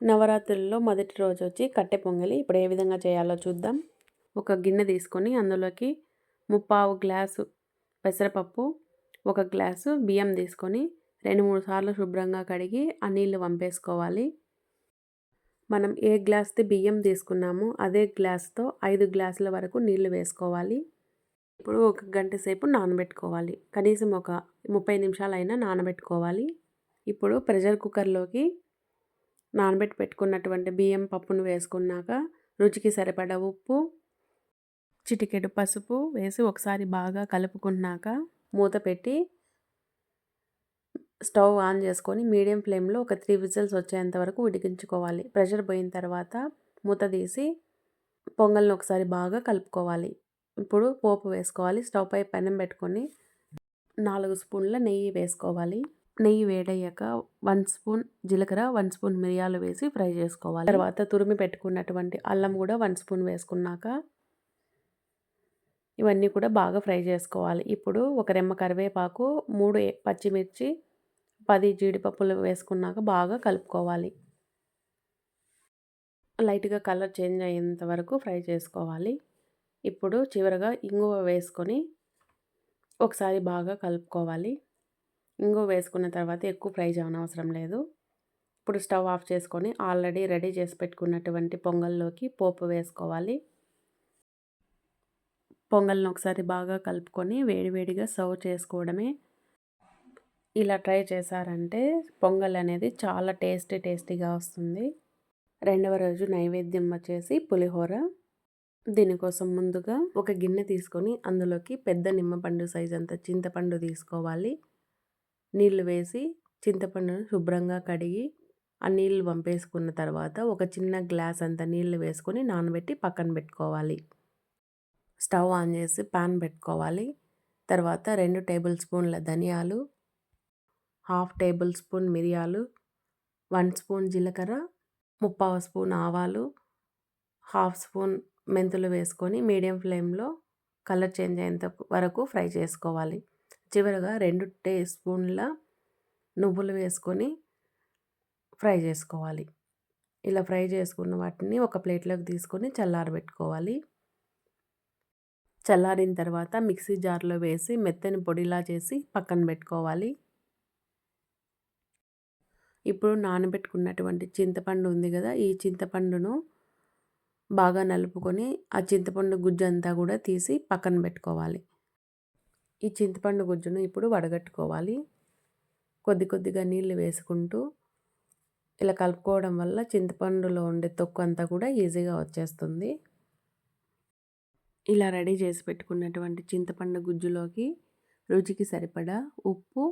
నవరాత్రుల్లో మొదటి రోజు వచ్చి కట్టె పొంగలి. ఇప్పుడు ఏ విధంగా చేయాలో చూద్దాం. ఒక గిన్నె తీసుకొని అందులోకి ముప్పావు గ్లాసు పెసరపప్పు ఒక గ్లాసు బియ్యం తీసుకొని రెండు మూడు సార్లు శుభ్రంగా కడిగి ఆ నీళ్ళు వంపేసుకోవాలి. మనం ఏ గ్లాస్ది బియ్యం తీసుకున్నామో అదే గ్లాస్తో ఐదు గ్లాసుల వరకు నీళ్ళు వేసుకోవాలి. ఇప్పుడు ఒక గంట సేపు నానబెట్టుకోవాలి. కనీసం ఒక ముప్పై నిమిషాలైనా నానబెట్టుకోవాలి. ఇప్పుడు ప్రెషర్ కుక్కర్లోకి నానబెట్టి పెట్టుకున్నటువంటి బియ్యం పప్పును వేసుకున్నాక రుచికి సరిపడ ఉప్పు చిటికెడు పసుపు వేసి ఒకసారి బాగా కలుపుకున్నాక మూత పెట్టి స్టవ్ ఆన్ చేసుకొని మీడియం ఫ్లేమ్లో ఒక త్రీ విజిల్స్ వచ్చేంత వరకు ఉడికించుకోవాలి. ప్రెషర్ పోయిన తర్వాత మూత తీసి పొంగల్ని ఒకసారి బాగా కలుపుకోవాలి. ఇప్పుడు పోపు వేసుకోవాలి. స్టవ్ పై పెనం పెట్టుకొని నాలుగు స్పూన్ల నెయ్యి వేసుకోవాలి. నెయ్యి వేడయ్యాక వన్ స్పూన్ జీలకర్ర వన్ స్పూన్ మిరియాలు వేసి ఫ్రై చేసుకోవాలి. తర్వాత తురిమి పెట్టుకున్నటువంటి అల్లం కూడా వన్ స్పూన్ వేసుకున్నాక ఇవన్నీ కూడా బాగా ఫ్రై చేసుకోవాలి. ఇప్పుడు ఒక రెమ్మ కరివేపాకు మూడు పచ్చిమిర్చి పది జీడిపప్పులు వేసుకున్నాక బాగా కలుపుకోవాలి. లైట్గా కలర్ చేంజ్ అయ్యేంత వరకు ఫ్రై చేసుకోవాలి. ఇప్పుడు చివరగా ఇంగువ వేసుకొని ఒకసారి బాగా కలుపుకోవాలి. ఇంగు వేసుకున్న తర్వాత ఎక్కువ ఫ్రై చేయనవసరం లేదు. ఇప్పుడు స్టవ్ ఆఫ్ చేసుకొని ఆల్రెడీ రెడీ చేసి పెట్టుకున్నటువంటి పొంగల్లోకి పోపు వేసుకోవాలి. పొంగల్ని ఒకసారి బాగా కలుపుకొని వేడివేడిగా సర్వ్ చేసుకోవడమే. ఇలా ట్రై చేశారంటే పొంగల్ అనేది చాలా టేస్టీ టేస్టీగా వస్తుంది. రెండవ రోజు నైవేద్యం వచ్చేసి పులిహోర. దీనికోసం ముందుగా ఒక గిన్నె తీసుకొని అందులోకి పెద్ద నిమ్మపండు సైజ్ అంత చింతపండు తీసుకోవాలి. నీళ్ళు వేసి చింతపండును శుభ్రంగా కడిగి ఆ నీళ్ళు పంపేసుకున్న తర్వాత ఒక చిన్న గ్లాస్ అంత నీళ్ళు వేసుకొని నానబెట్టి పక్కన పెట్టుకోవాలి. స్టవ్ ఆన్ చేసి పాన్ పెట్టుకోవాలి. తర్వాత రెండు టేబుల్ స్పూన్ల ధనియాలు హాఫ్ టేబుల్ స్పూన్ మిరియాలు వన్ స్పూన్ జీలకర్ర ముప్పావు స్పూన్ ఆవాలు హాఫ్ స్పూన్ మెంతులు వేసుకొని మీడియం ఫ్లేమ్లో కలర్ చేంజ్ అయ్యేంత వరకు ఫ్రై చేసుకోవాలి. చివరగా రెండు టీ స్పూన్ల నువ్వులు వేసుకొని ఫ్రై చేసుకోవాలి. ఇలా ఫ్రై చేసుకున్న వాటిని ఒక ప్లేట్లోకి తీసుకొని చల్లారబెట్టుకోవాలి. చల్లారిన తర్వాత మిక్సీ జార్లో వేసి మెత్తని పొడిలా చేసి పక్కన పెట్టుకోవాలి. ఇప్పుడు నానబెట్టుకున్నటువంటి చింతపండు ఉంది కదా ఈ చింతపండును బాగా నలుపుకొని ఆ చింతపండు గుజ్జు అంతా కూడా తీసి పక్కన పెట్టుకోవాలి. ఈ చింతపండు గుజ్జును ఇప్పుడు వడగట్టుకోవాలి. కొద్ది కొద్దిగా నీళ్ళు వేసుకుంటూ ఇలా కలుపుకోవడం వల్ల చింతపండులో ఉండే తొక్కు అంతా కూడా ఈజీగా వచ్చేస్తుంది. ఇలా రెడీ చేసి పెట్టుకున్నటువంటి చింతపండు గుజ్జులోకి రుచికి సరిపడా ఉప్పు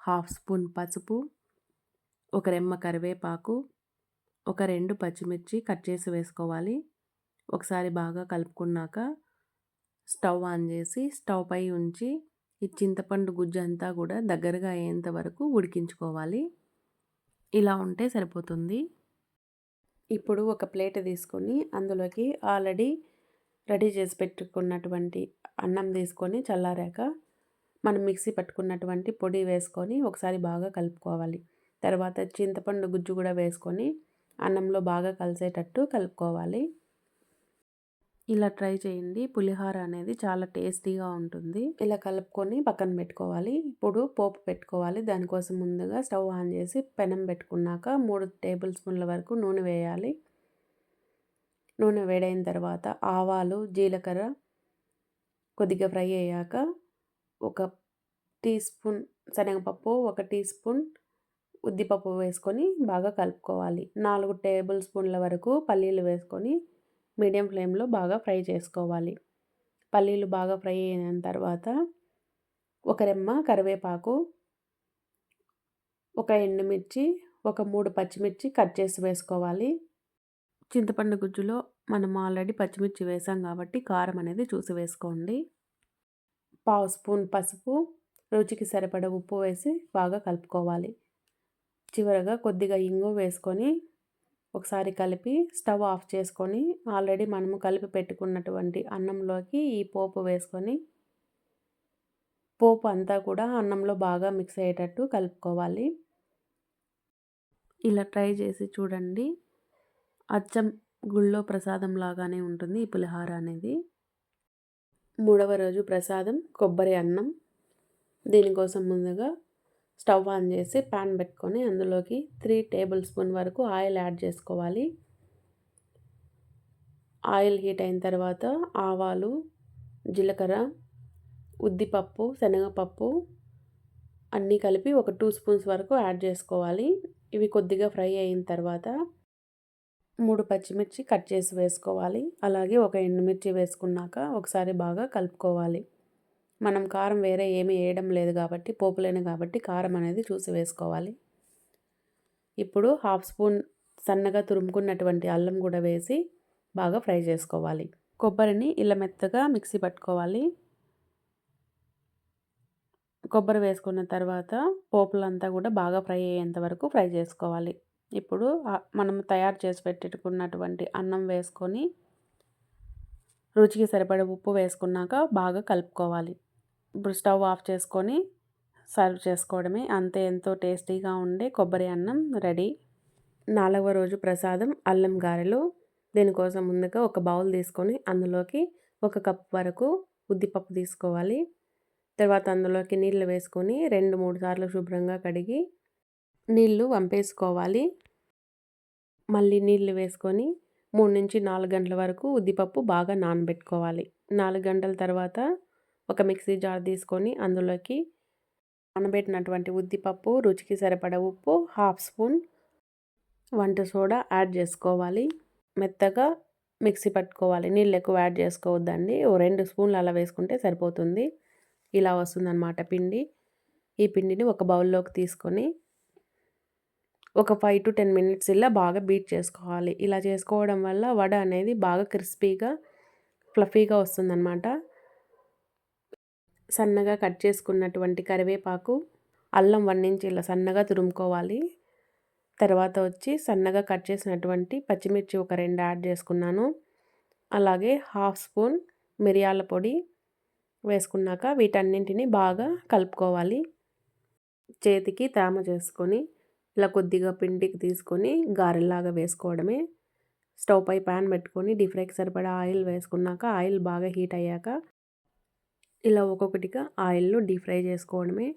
హాఫ్ స్పూన్ పసుపు ఒక రెమ్మ కరివేపాకు ఒక రెండు పచ్చిమిర్చి కట్ చేసి వేసుకోవాలి. ఒకసారి బాగా కలుపుకున్నాక స్టవ్ ఆన్ చేసి స్టవ్ పై ఉంచి ఈ చింతపండు గుజ్జు అంతా కూడా దగ్గరగా అయ్యేంత వరకు ఉడికించుకోవాలి. ఇలా ఉంటే సరిపోతుంది. ఇప్పుడు ఒక ప్లేట్ తీసుకొని అందులోకి ఆల్రెడీ రెడీ చేసి పెట్టుకున్నటువంటి అన్నం తీసుకొని చల్లారాక మనం మిక్సీ పట్టుకున్నటువంటి పొడి వేసుకొని ఒకసారి బాగా కలుపుకోవాలి. తర్వాత చింతపండు గుజ్జు కూడా వేసుకొని అన్నంలో బాగా కలిసేటట్టు కలుపుకోవాలి. ఇలా ట్రై చేయండి. పులిహోర అనేది చాలా టేస్టీగా ఉంటుంది. ఇలా కలుపుకొని పక్కన పెట్టుకోవాలి. ఇప్పుడు పోపు పెట్టుకోవాలి. దానికోసం ముందుగా స్టవ్ ఆన్ చేసి పెనం పెట్టుకున్నాక మూడు టేబుల్ స్పూన్ల వరకు నూనె వేయాలి. నూనె వేడైన తర్వాత ఆవాలు జీలకర్ర కొద్దిగా ఫ్రై అయ్యాక ఒక టీ స్పూన్ శనగపప్పు ఒక టీ స్పూన్ ఉద్దిపప్పు వేసుకొని బాగా కలుపుకోవాలి. నాలుగు టేబుల్ స్పూన్ల వరకు పల్లీలు వేసుకొని మీడియం ఫ్లేమ్లో బాగా ఫ్రై చేసుకోవాలి. పల్లీలు బాగా ఫ్రై అయిన తర్వాత ఒక రెమ్మ కరివేపాకు ఒక ఎండుమిర్చి ఒక మూడు పచ్చిమిర్చి కట్ చేసి వేసుకోవాలి. చింతపండు గుజ్జులో మనం ఆల్రెడీ పచ్చిమిర్చి వేసాం కాబట్టి కారం అనేది చూసి వేసుకోండి. పావు స్పూన్ పసుపు రుచికి సరిపడ ఉప్పు వేసి బాగా కలుపుకోవాలి. చివరగా కొద్దిగా ఇంగు వేసుకొని ఒకసారి కలిపి స్టవ్ ఆఫ్ చేసుకొని ఆల్రెడీ మనము కలిపి పెట్టుకున్నటువంటి అన్నంలోకి ఈ పోపు వేసుకొని పోపు అంతా కూడా అన్నంలో బాగా మిక్స్ అయ్యేటట్టు కలుపుకోవాలి. ఇలా ట్రై చేసి చూడండి. అచ్చం గుళ్ళో ప్రసాదం లాగానే ఉంటుంది ఈ పులిహార అనేది. మూడవ రోజు ప్రసాదం కొబ్బరి అన్నం. దీనికోసం ముందుగా స్టవ్ ఆన్ చేసి ప్యాన్ పెట్టుకొని అందులోకి త్రీ టేబుల్ స్పూన్ వరకు ఆయిల్ యాడ్ చేసుకోవాలి. ఆయిల్ హీట్ అయిన తర్వాత ఆవాలు జీలకర్ర ఉద్దిపప్పు శనగపప్పు అన్నీ కలిపి ఒక టూ స్పూన్స్ వరకు యాడ్ చేసుకోవాలి. ఇవి కొద్దిగా ఫ్రై అయిన తర్వాత మూడు పచ్చిమిర్చి కట్ చేసి వేసుకోవాలి. అలాగే ఒక ఎండుమిర్చి వేసుకున్నాక ఒకసారి బాగా కలుపుకోవాలి. మనం కారం వేరే ఏమీ వేయడం లేదు కాబట్టి పోపులేని కాబట్టి కారం అనేది చూసి వేసుకోవాలి. ఇప్పుడు హాఫ్ స్పూన్ సన్నగా తురుముకున్నటువంటి అల్లం కూడా వేసి బాగా ఫ్రై చేసుకోవాలి. కొబ్బరిని ఇలా మెత్తగా మిక్సీ పట్టుకోవాలి. కొబ్బరి వేసుకున్న తర్వాత పోపులంతా కూడా బాగా ఫ్రై అయ్యేంత వరకు ఫ్రై చేసుకోవాలి. ఇప్పుడు మనం తయారు చేసి పెట్టుకున్నటువంటి అన్నం వేసుకొని రుచికి సరిపడే ఉప్పు వేసుకున్నాక బాగా కలుపుకోవాలి. ఇప్పుడు స్టవ్ ఆఫ్ చేసుకొని సర్వ్ చేసుకోవడమే. అంతే ఎంతో టేస్టీగా ఉండే కొబ్బరి అన్నం రెడీ. నాలుగవ రోజు ప్రసాదం అల్లం గారెలు. దీనికోసం ముందుగా ఒక బౌల్ తీసుకొని అందులోకి ఒక కప్ వరకు ఉద్దిపప్పు తీసుకోవాలి. తర్వాత అందులోకి నీళ్ళు వేసుకొని రెండు మూడు సార్లు శుభ్రంగా కడిగి నీళ్ళు వంపేసుకోవాలి. మళ్ళీ నీళ్ళు వేసుకొని మూడు నుంచి నాలుగు గంటల వరకు ఉద్దిపప్పు బాగా నానబెట్టుకోవాలి. నాలుగు గంటల తర్వాత ఒక మిక్సీ జార్ తీసుకొని అందులోకి నానబెట్టినటువంటి ఉద్దిపప్పు రుచికి సరిపడ ఉప్పు హాఫ్ స్పూన్ వంట సోడా యాడ్ చేసుకోవాలి. మెత్తగా మిక్సీ పట్టుకోవాలి. నీళ్ళు ఎక్కువ యాడ్ చేసుకోవద్దండి. ఓ రెండు స్పూన్లు అలా వేసుకుంటే సరిపోతుంది. ఇలా వస్తుందన్నమాట పిండి. ఈ పిండిని ఒక బౌల్లోకి తీసుకొని ఒక ఫైవ్ టు టెన్ మినిట్స్ ఇలా బాగా బీట్ చేసుకోవాలి. ఇలా చేసుకోవడం వల్ల వడ అనేది బాగా క్రిస్పీగా ఫ్లఫీగా వస్తుందన్నమాట. సన్నగా కట్ చేసుకున్నటువంటి కరివేపాకు అల్లం వన్ ఇంచ్ ఇలా సన్నగా తురుముకోవాలి. తర్వాత వచ్చి సన్నగా కట్ చేసినటువంటి పచ్చిమిర్చి ఒక రెండు యాడ్ చేసుకున్నాను. అలాగే హాఫ్ స్పూన్ మిరియాల పొడి వేసుకున్నాక వీటన్నింటిని బాగా కలుపుకోవాలి. చేతికి తేమ చేసుకొని ఇలా కొద్దిగా పిండికి తీసుకొని గారెల్లాగా వేసుకోవడమే. స్టవ్ పై ప్యాన్ పెట్టుకొని డీప్ ఫ్రైకి సరిపడా ఆయిల్ వేసుకున్నాక ఆయిల్ బాగా హీట్ అయ్యాక ఇలా ఒక్కొక్కటిగా ఆయిల్లో డీప్ ఫ్రై చేసుకోవడమే.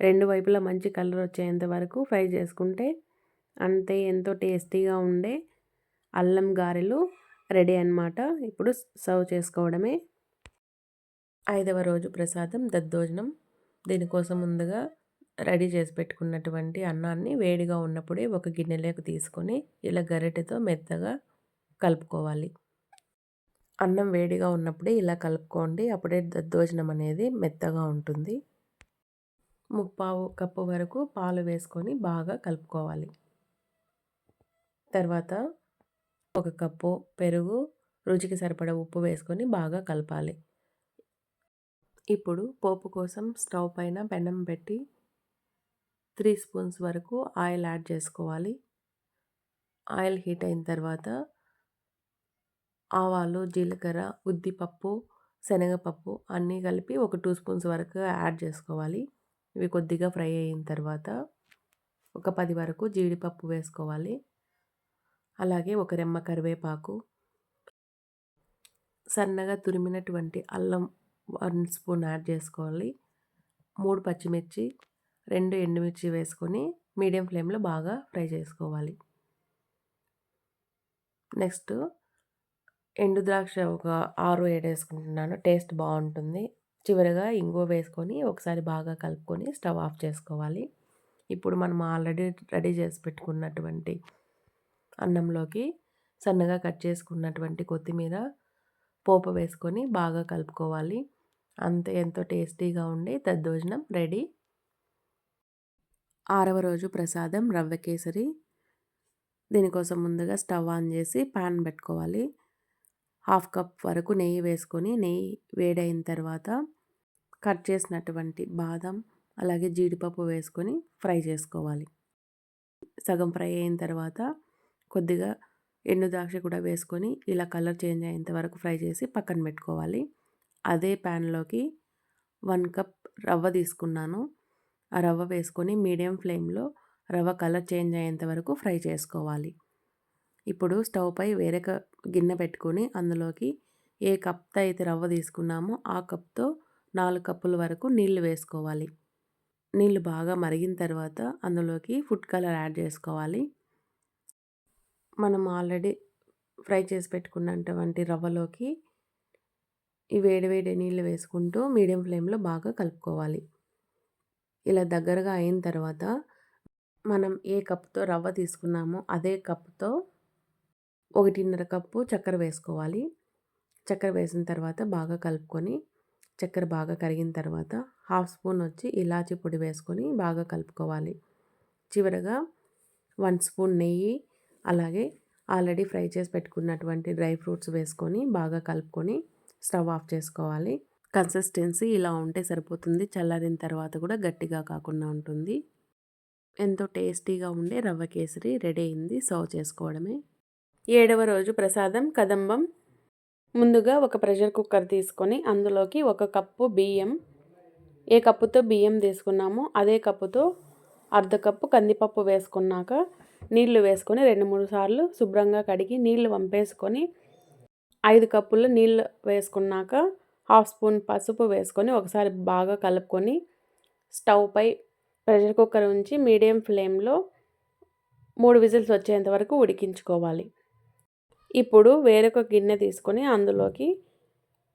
రెండు వైపులా మంచి కలర్ వచ్చేంత వరకు ఫ్రై చేసుకుంటే అంతే ఎంతో టేస్టీగా ఉండే అల్లం గారెలు రెడీ అనమాట ఇప్పుడు సర్వ్ చేసుకోవడమే. ఐదవ రోజు ప్రసాదం దద్దోజనం. దీనికోసం ముందుగా రెడీ చేసి పెట్టుకున్నటువంటి అన్నాన్ని వేడిగా ఉన్నప్పుడే ఒక గిన్నెలోకి తీసుకొని ఇలా గరిటెతో మెత్తగా కలుపుకోవాలి. అన్నం వేడిగా ఉన్నప్పుడే ఇలా కలుపుకోండి. అప్పుడే దద్దోజనం అనేది మెత్తగా ఉంటుంది. ముప్పావు కప్పు వరకు పాలు వేసుకొని బాగా కలుపుకోవాలి. తర్వాత ఒక కప్పు పెరుగు రుచికి సరిపడ ఉప్పు వేసుకొని బాగా కలపాలి. ఇప్పుడు పోపు కోసం స్టవ్ పైన పెనం పెట్టి త్రీ స్పూన్స్ వరకు ఆయిల్ యాడ్ చేసుకోవాలి. ఆయిల్ హీట్ అయిన తర్వాత ఆవాలు జీలకర్ర ఉద్దిపప్పు శనగపప్పు అన్నీ కలిపి ఒక టూ స్పూన్స్ వరకు యాడ్ చేసుకోవాలి. ఇవి కొద్దిగా ఫ్రై అయిన తర్వాత ఒక పది వరకు జీడిపప్పు వేసుకోవాలి. అలాగే ఒక రెమ్మ కరివేపాకు. సన్నగా తురిమినటువంటి అల్లం వన్ స్పూన్ యాడ్ చేసుకోవాలి. మూడు పచ్చిమిర్చి రెండు ఎండుమిర్చి వేసుకొని మీడియం ఫ్లేమ్లో బాగా ఫ్రై చేసుకోవాలి. నెక్స్ట్ ఎండు ద్రాక్ష ఒక ఆరు ఏడు వేసుకుంటున్నాను టేస్ట్ బాగుంటుంది. చివరిగా ఇంగువ వేసుకొని ఒకసారి బాగా కలుపుకొని స్టవ్ ఆఫ్ చేసుకోవాలి. ఇప్పుడు మనం ఆల్రెడీ రెడీ చేసి పెట్టుకున్నటువంటి అన్నంలోకి సన్నగా కట్ చేసుకున్నటువంటి కొత్తిమీర పోపు వేసుకొని బాగా కలుపుకోవాలి. అంతే ఎంతో టేస్టీగా ఉండి దద్దోజనం రెడీ. ఆరవ రోజు ప్రసాదం రవ్వ కేసరి. దీనికోసం ముందుగా స్టవ్ ఆన్ చేసి పాన్ పెట్టుకోవాలి. హాఫ్ కప్ వరకు నెయ్యి వేసుకొని నెయ్యి వేడైన తర్వాత కట్ చేసినటువంటి బాదం అలాగే జీడిపప్పు వేసుకొని ఫ్రై చేసుకోవాలి. సగం ఫ్రై అయిన తర్వాత కొద్దిగా ఎండు ద్రాక్ష కూడా వేసుకొని ఇలా కలర్ చేంజ్ అయ్యేంత వరకు ఫ్రై చేసి పక్కన పెట్టుకోవాలి. అదే ప్యాన్లోకి వన్ కప్ రవ్వ తీసుకున్నాను. ఆ రవ్వ వేసుకొని మీడియం ఫ్లేమ్లో రవ్వ కలర్ చేంజ్ అయ్యేంత వరకు ఫ్రై చేసుకోవాలి. ఇప్పుడు స్టవ్ పై వేరే గిన్నె పెట్టుకొని అందులోకి ఏ కప్తో అయితే రవ్వ తీసుకున్నామో ఆ కప్తో నాలుగు కప్పుల వరకు నీళ్ళు వేసుకోవాలి. నీళ్ళు బాగా మరిగిన తర్వాత అందులోకి ఫుడ్ కలర్ యాడ్ చేసుకోవాలి. మనం ఆల్రెడీ ఫ్రై చేసి పెట్టుకున్నటువంటి రవ్వలోకి ఈ వేడి వేడి నీళ్ళు వేసుకుంటూ మీడియం ఫ్లేమ్లో బాగా కలుపుకోవాలి. ఇలా దగ్గరగా అయిన తర్వాత మనం ఏ కప్తో రవ్వ తీసుకున్నామో అదే కప్తో ఒకటిన్నర కప్పు చక్కెర వేసుకోవాలి. చక్కెర వేసిన తర్వాత బాగా కలుపుకొని చక్కెర బాగా కరిగిన తర్వాత హాఫ్ స్పూన్ వచ్చి ఇలాచీ పొడి వేసుకొని బాగా కలుపుకోవాలి. చివరగా వన్ స్పూన్ నెయ్యి అలాగే ఆల్రెడీ ఫ్రై చేసి పెట్టుకున్నటువంటి డ్రై ఫ్రూట్స్ వేసుకొని బాగా కలుపుకొని స్టవ్ ఆఫ్ చేసుకోవాలి. కన్సిస్టెన్సీ ఇలా ఉంటే సరిపోతుంది. చల్లారిన తర్వాత కూడా గట్టిగా కాకుండా ఉంటుంది. ఎంతో టేస్టీగా ఉండే రవ్వ కేసరి రెడీ అయింది. సర్వ్ చేసుకోవడమే. ఏడవ రోజు ప్రసాదం కదంబం. ముందుగా ఒక ప్రెషర్ కుక్కర్ తీసుకొని అందులోకి ఒక కప్పు బియ్యం ఏ కప్పుతో బియ్యం తీసుకున్నామో అదే కప్పుతో అర్ధ కప్పు కందిపప్పు వేసుకున్నాక నీళ్ళు వేసుకొని రెండు మూడు సార్లు శుభ్రంగా కడిగి నీళ్ళు వంపేసుకొని ఐదు కప్పులు నీళ్ళు వేసుకున్నాక హాఫ్ స్పూన్ పసుపు వేసుకొని ఒకసారి బాగా కలుపుకొని స్టవ్ పై ప్రెషర్ కుక్కర్ ఉంచి మీడియం ఫ్లేమ్లో మూడు విజిల్స్ వచ్చేంత వరకు ఉడికించుకోవాలి. ఇప్పుడు వేరొక గిన్నె తీసుకొని అందులోకి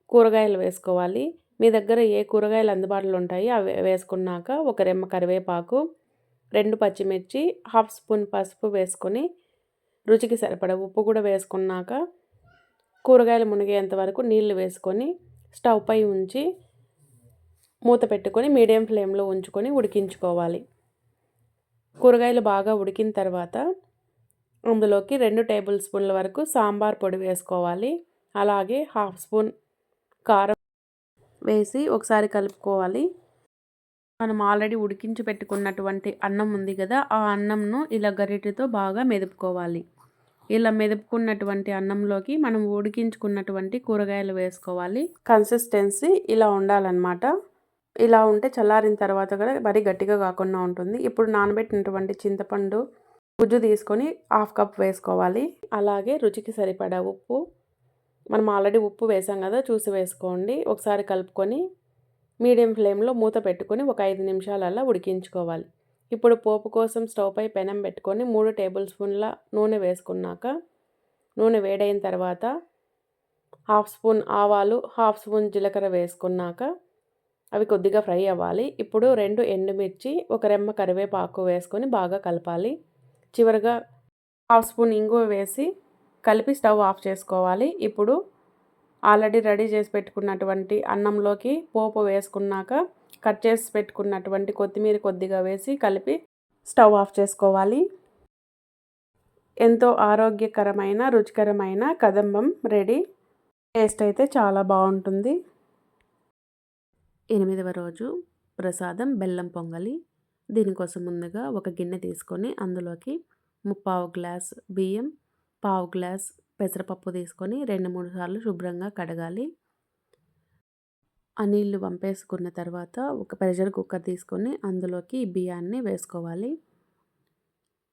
కూరగాయలు వేసుకోవాలి. మీ దగ్గర ఏ కూరగాయలు అందుబాటులో ఉంటాయి అవి వేసుకున్నాక ఒక రెమ్మ కరివేపాకు రెండు పచ్చిమిర్చి హాఫ్ స్పూన్ పసుపు వేసుకొని రుచికి సరిపడ ఉప్పు కూడా వేసుకున్నాక కూరగాయలు మునిగేంత వరకు నీళ్ళు వేసుకొని స్టవ్ పై ఉంచి మూత పెట్టుకొని మీడియం ఫ్లేమ్లో ఉంచుకొని ఉడికించుకోవాలి. కూరగాయలు బాగా ఉడికిన తర్వాత అందులోకి రెండు టేబుల్ స్పూన్ల వరకు సాంబార్ పొడి వేసుకోవాలి. అలాగే హాఫ్ స్పూన్ కారం వేసి ఒకసారి కలుపుకోవాలి. మనం ఆల్రెడీ ఉడికించి పెట్టుకున్నటువంటి అన్నం ఉంది కదా ఆ అన్నంను ఇలా గరిటెతో బాగా మెదుపుకోవాలి. ఇలా మెదుపుకున్నటువంటి అన్నంలోకి మనం ఉడికించుకున్నటువంటి కూరగాయలు వేసుకోవాలి. కన్సిస్టెన్సీ ఇలా ఉండాలన్నమాట. ఇలా ఉంటే చల్లారిన తర్వాత కూడా మరీ గట్టిగా కాకుండా ఉంటుంది. ఇప్పుడు నానబెట్టినటువంటి చింతపండు గుజ్జు తీసుకొని హాఫ్ కప్ వేసుకోవాలి. అలాగే రుచికి సరిపడా ఉప్పు. మనం ఆల్రెడీ ఉప్పు వేసాం కదా చూసి వేసుకోండి. ఒకసారి కలుపుకొని మీడియం ఫ్లేమ్లో మూత పెట్టుకొని ఒక ఐదు నిమిషాలల్లా ఉడికించుకోవాలి. ఇప్పుడు పోపు కోసం స్టవ్పై పెనం పెట్టుకొని మూడు టేబుల్ స్పూన్ల నూనె వేసుకున్నాక నూనె వేడైన తర్వాత హాఫ్ స్పూన్ ఆవాలు హాఫ్ స్పూన్ జీలకర్ర వేసుకున్నాక అవి కొద్దిగా ఫ్రై అవ్వాలి. ఇప్పుడు రెండు ఎండుమిర్చి ఒక రెమ్మ కరివేపాకు వేసుకొని బాగా కలపాలి. చివరిగా హాఫ్ స్పూన్ ఇంగువ వేసి కలిపి స్టవ్ ఆఫ్ చేసుకోవాలి. ఇప్పుడు ఆల్రెడీ రెడీ చేసి పెట్టుకున్నటువంటి అన్నంలోకి పోపు వేసుకున్నాక కట్ చేసి పెట్టుకున్నటువంటి కొత్తిమీర కొద్దిగా వేసి కలిపి స్టవ్ ఆఫ్ చేసుకోవాలి. ఎంతో ఆరోగ్యకరమైన రుచికరమైన కదంబం రెడీ. టేస్ట్ అయితే చాలా బాగుంటుంది. ఎనిమిదవ రోజు ప్రసాదం బెల్లం పొంగలి. దీనికోసం ముందుగా ఒక గిన్నె తీసుకొని అందులోకి ముప్పావు గ్లాస్ బియ్యం పావు గ్లాస్ పెసరపప్పు తీసుకొని రెండు మూడు సార్లు శుభ్రంగా కడగాలి. ఆ నీళ్ళు వంపేసుకున్న తర్వాత ఒక ప్రెషర్ కుక్కర్ తీసుకొని అందులోకి బియ్యాన్ని వేసుకోవాలి.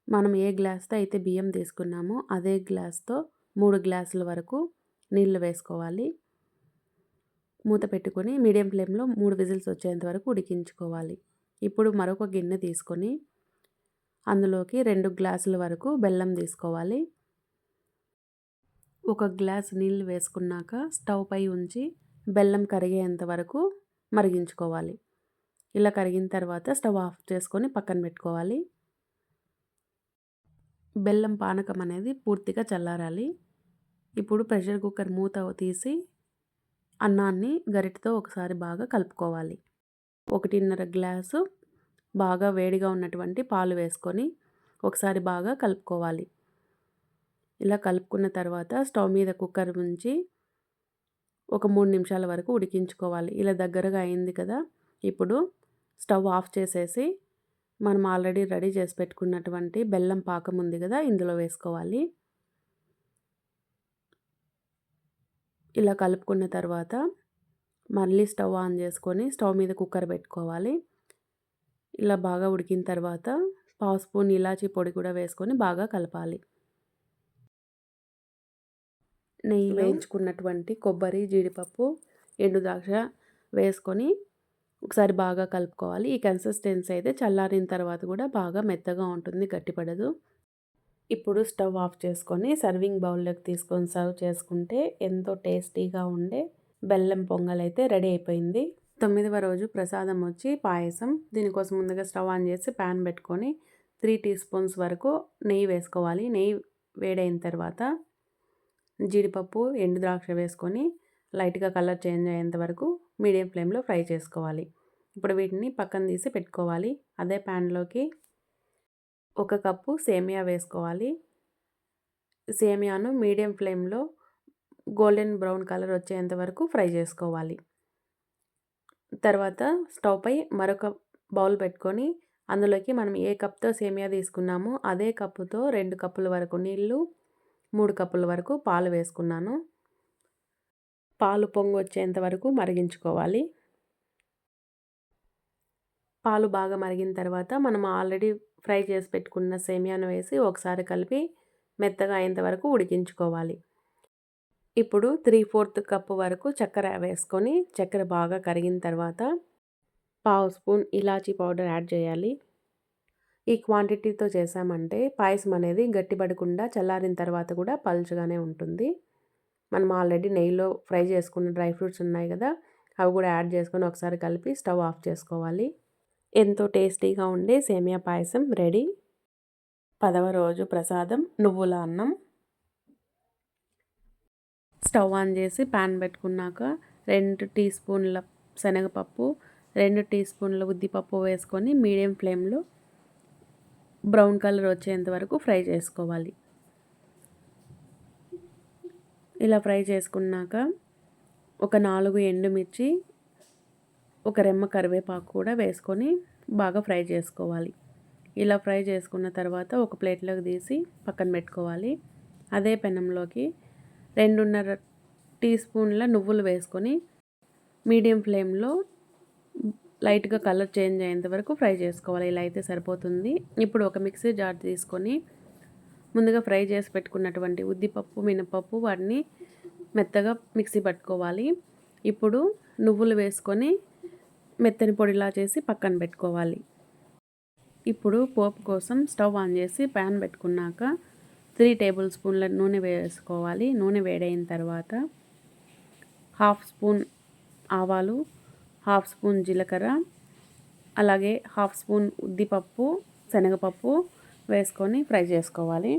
మనం ఏ గ్లాస్తో అయితే బియ్యం తీసుకున్నామో అదే గ్లాస్తో మూడు గ్లాసుల వరకు నీళ్ళు వేసుకోవాలి. మూత పెట్టుకొని మీడియం ఫ్లేమ్లో మూడు విజిల్స్ వచ్చేంత వరకు ఉడికించుకోవాలి. ఇప్పుడు మరొక గిన్నె తీసుకొని అందులోకి రెండు గ్లాసుల వరకు బెల్లం తీసుకోవాలి. ఒక గ్లాస్ నీళ్ళు వేసుకున్నాక స్టవ్ పై ఉంచి బెల్లం కరిగేంత వరకు మరిగించుకోవాలి. ఇలా కరిగిన తర్వాత స్టవ్ ఆఫ్ చేసుకొని పక్కన పెట్టుకోవాలి. బెల్లం పానకం అనేది పూర్తిగా చల్లారాలి. ఇప్పుడు ప్రెషర్ కుక్కర్ మూత తీసి అన్నాన్ని గరిటతో ఒకసారి బాగా కలుపుకోవాలి. ఒకటిన్నర గ్లాసు బాగా వేడిగా ఉన్నటువంటి పాలు వేసుకొని ఒకసారి బాగా కలుపుకోవాలి. ఇలా కలుపుకున్న తర్వాత స్టవ్ మీద కుక్కర్ ఉంచి ఒక మూడు నిమిషాల వరకు ఉడికించుకోవాలి. ఇలా దగ్గరగా అయింది కదా ఇప్పుడు స్టవ్ ఆఫ్ చేసేసి మనం ఆల్రెడీ రెడీ చేసి పెట్టుకున్నటువంటి బెల్లం పాకం ఉంది కదా ఇందులో వేసుకోవాలి. ఇలా కలుపుకున్న తర్వాత మళ్ళీ స్టవ్ ఆన్ చేసుకొని స్టవ్ మీద కుక్కర్ పెట్టుకోవాలి. ఇలా బాగా ఉడికిన తర్వాత పావు స్పూన్ ఇలాచీ పొడి కూడా వేసుకొని బాగా కలపాలి. నెయ్యి వేయించుకున్నటువంటి కొబ్బరి జీడిపప్పు ఎండు ద్రాక్ష వేసుకొని ఒకసారి బాగా కలుపుకోవాలి. ఈ కన్సిస్టెన్సీ అయితే చల్లారిన తర్వాత కూడా బాగా మెత్తగా ఉంటుంది గట్టిపడదు. ఇప్పుడు స్టవ్ ఆఫ్ చేసుకొని సర్వింగ్ బౌల్లోకి తీసుకొని సర్వ్ చేసుకుంటే ఎంతో టేస్టీగా ఉండే బెల్లం పొంగల్ అయితే రెడీ అయిపోయింది. తొమ్మిదవ రోజు ప్రసాదం వచ్చి పాయసం. దీనికోసం ముందుగా స్టవ్ ఆన్ చేసి ప్యాన్ పెట్టుకొని త్రీ టీ స్పూన్స్ వరకు నెయ్యి వేసుకోవాలి. నెయ్యి వేడైన తర్వాత జీడిపప్పు ఎండు ద్రాక్ష వేసుకొని లైట్గా కలర్ చేంజ్ అయ్యేంత వరకు మీడియం ఫ్లేమ్లో ఫ్రై చేసుకోవాలి. ఇప్పుడు వీటిని పక్కన తీసి పెట్టుకోవాలి. అదే ప్యాన్లోకి ఒక కప్పు సేమియా వేసుకోవాలి. సేమియాను మీడియం ఫ్లేమ్లో గోల్డెన్ బ్రౌన్ కలర్ వచ్చేంత వరకు ఫ్రై చేసుకోవాలి. తర్వాత స్టవ్ పై మరొక బౌల్ పెట్టుకొని అందులోకి మనం ఏ కప్తో సేమియా తీసుకున్నామో అదే కప్పుతో రెండు కప్పుల వరకు నీళ్ళు మూడు కప్పుల వరకు పాలు వేసుకున్నాను. పాలు పొంగు వచ్చేంత వరకు మరిగించుకోవాలి. పాలు బాగా మరిగిన తర్వాత మనం ఆల్రెడీ ఫ్రై చేసి పెట్టుకున్న సేమియాను వేసి ఒకసారి కలిపి మెత్తగా అయ్యేంత వరకు ఉడికించుకోవాలి. ఇప్పుడు త్రీ ఫోర్త్ కప్పు వరకు చక్కెర వేసుకొని చక్కెర బాగా కరిగిన తర్వాత పావు స్పూన్ ఇలాచీ పౌడర్ యాడ్ చేయాలి. ఈ క్వాంటిటీతో చేసామంటే పాయసం అనేది గట్టిపడకుండా చల్లారిన తర్వాత కూడా పలుచగానే ఉంటుంది. మనం ఆల్రెడీ నెయ్యిలో ఫ్రై చేసుకున్న డ్రై ఫ్రూట్స్ ఉన్నాయి కదా అవి కూడా యాడ్ చేసుకొని ఒకసారి కలిపి స్టవ్ ఆఫ్ చేసుకోవాలి. ఎంతో టేస్టీగా ఉండే సేమియా పాయసం రెడీ. పదవ రోజు ప్రసాదం నువ్వుల అన్నం. స్టవ్ ఆన్ చేసి ప్యాన్ పెట్టుకున్నాక రెండు టీ స్పూన్ల శనగపప్పు రెండు టీ స్పూన్ల ఉద్దిపప్పు వేసుకొని మీడియం ఫ్లేమ్లో బ్రౌన్ కలర్ వచ్చేంత వరకు ఫ్రై చేసుకోవాలి. ఇలా ఫ్రై చేసుకున్నాక ఒక నాలుగు ఎండుమిర్చి ఒక రెమ్మ కరివేపాకు కూడా వేసుకొని బాగా ఫ్రై చేసుకోవాలి. ఇలా ఫ్రై చేసుకున్న తర్వాత ఒక ప్లేట్లోకి తీసి పక్కన పెట్టుకోవాలి. అదే పెనంలోకి రెండున్నర టీ స్పూన్ల నువ్వులు వేసుకొని మీడియం ఫ్లేమ్లో లైట్గా కలర్ చేంజ్ అయ్యేంత వరకు ఫ్రై చేసుకోవాలి. ఇలా అయితే సరిపోతుంది. ఇప్పుడు ఒక మిక్సీ జార్ తీసుకొని ముందుగా ఫ్రై చేసి పెట్టుకున్నటువంటి ఉద్దిపప్పు మినపప్పు వాటిని మెత్తగా మిక్సీ పట్టుకోవాలి. ఇప్పుడు నువ్వులు వేసుకొని మెత్తని పొడిలా చేసి పక్కన పెట్టుకోవాలి. ఇప్పుడు పోపు కోసం స్టవ్ ఆన్ చేసి ప్యాన్ పెట్టుకున్నాక త్రీ టేబుల్ స్పూన్ల నూనె వేసుకోవాలి. నూనె వేడైన తర్వాత హాఫ్ స్పూన్ ఆవాలు హాఫ్ స్పూన్ జీలకర్ర అలాగే హాఫ్ స్పూన్ ఉద్దిపప్పు శనగపప్పు వేసుకొని ఫ్రై చేసుకోవాలి.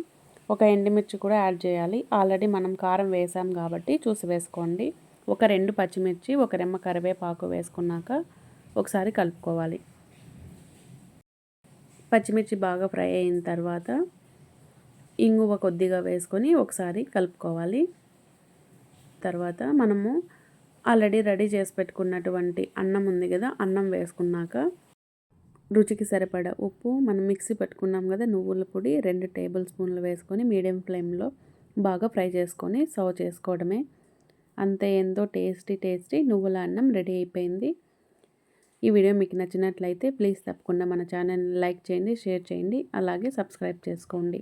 ఒక ఎండుమిర్చి కూడా యాడ్ చేయాలి. ఆల్రెడీ మనం కారం వేసాం కాబట్టి చూసి వేసుకోండి. ఒక రెండు పచ్చిమిర్చి ఒక రెమ్మ కరివేపాకు వేసుకున్నాక ఒకసారి కలుపుకోవాలి. పచ్చిమిర్చి బాగా ఫ్రై అయిన తర్వాత ఇంగువ కొద్దిగా వేసుకొని ఒకసారి కలుపుకోవాలి. తర్వాత మనము ఆల్రెడీ రెడీ చేసి పెట్టుకున్నటువంటి అన్నం ఉంది కదా అన్నం వేసుకున్నాక రుచికి సరిపడా ఉప్పు మనం మిక్సీ పెట్టుకున్నాం కదా నువ్వుల పొడి రెండు టేబుల్ స్పూన్లు వేసుకొని మీడియం ఫ్లేమ్లో బాగా ఫ్రై చేసుకొని సర్వ్ చేసుకోవడమే. అంతే ఎంతో టేస్టీ టేస్టీ నువ్వుల అన్నం రెడీ అయిపోయింది. ఈ వీడియో మీకు నచ్చినట్లయితే ప్లీజ్ తప్పకుండా మన ఛానల్ని లైక్ చేయండి షేర్ చేయండి అలాగే సబ్స్క్రైబ్ చేసుకోండి.